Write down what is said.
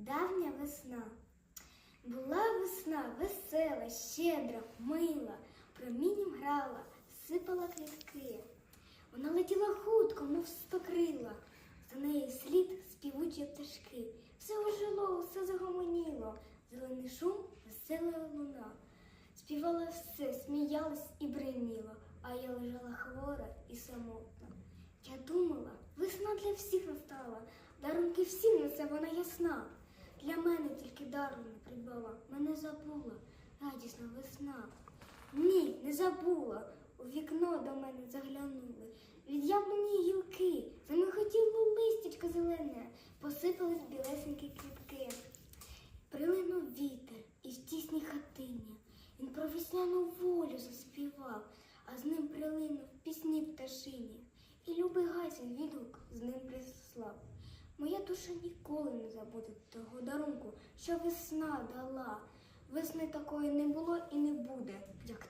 Давня весна. Була весна весела, щедра, мила, промінням грала, сипала квітки. Вона летіла хутко, мов стокрила, за нею слід співучі пташки. Все ожило, все загомоніло, зелений шум, весела луна. Співала все, сміялась і бреміла, а я лежала хвора і самотна. Я думала, весна для всіх настала, дарунки всім несе вона ясна. Дару не придбала, мене забула, радісна весна. Ні, не забула. У вікно до мене заглянули. Від яблуні гілки, замихотіло листячко зелене, посипались білесенькі квітки. Прилинув вітер із тісній хатині. Він про весняну волю заспівав, а з ним прилинув пісні пташині. І любий гасін відгук з ним прислав. Моя душа ніколи не забуде того дарунку, що весна дала. Весни такої не було і не буде, як